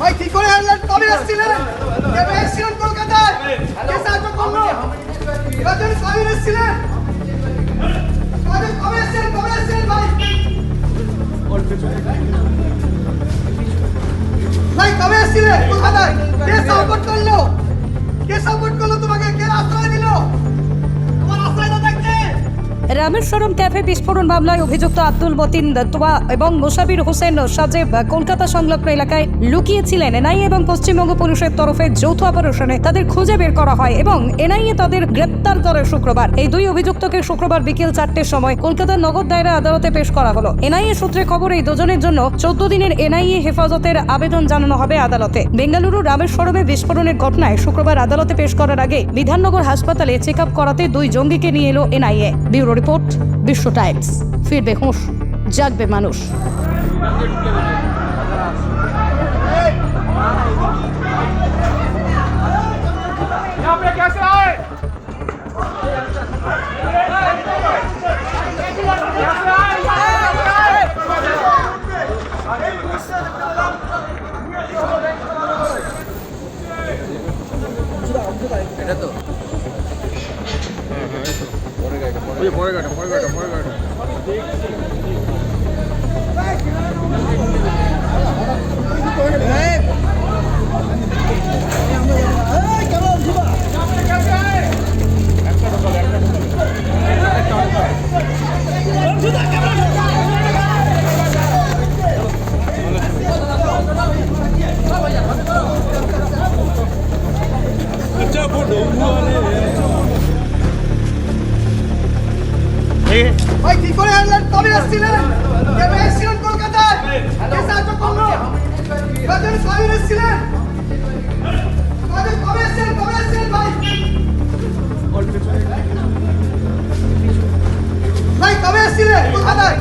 ভাই কি করে আনলেন কবে এসেছিলেন কবে এসেছিলেন কলকাতায়। কে সাহায্য করল? কজন ভাই। কবে এসেছিলেন কলকাতায়। কে সাপোর্ট করল? কে সাপোর্ট করল তোমাকে? কে আশ্রয় দিল? রামেশ্বরম ক্যাফে বিস্ফোরণ মামলায় অভিযুক্ত আব্দুল মতিন দত্তোয়া এবং মোসাবির হোসেন সাজেব কলকাতা সংলগ্ন এলাকায় লুকিয়েছিলেন। এনআইএ এবং পশ্চিমবঙ্গ পুলিশের তরফে যৌথ অপারেশনে তাদের খুঁজে বের করা হয় এবং এনআইএ তাদের গ্রেপ্তার করে শুক্রবার। এই দুই অভিযুক্তকে শুক্রবার বিকেল চারটের সময় কলকাতার নগর দায়রা আদালতে পেশ করা হলো। এনআইএ সূত্রে খবর, এই দুজনের জন্য চোদ্দ দিনের এনআইএ হেফাজতের আবেদন জানানো হবে আদালতে। বেঙ্গালুরু রামেশ্বরমে বিস্ফোরণের ঘটনায় শুক্রবার আদালতে পেশ করার আগে বিধাননগর হাসপাতালে চেক করাতে দুই জঙ্গিকে নিয়ে এলো NIA. Bureau report Biswa Times. ফিরবে হুঁশ জাগবে মানুষ। ওই পরে কাটো পরে কাটো পরে কাটো Yeah, put the wood on it. ভাই কি কবে এসেছিলেন? কবে এসেছিলেন কলকাতায়? কে সাহায্য করল? কজন কবে কবে এসেছিলেন? কবে এসেছিলেন ভাই? ভাই, কবে এসেছিলেন? কলকাতায়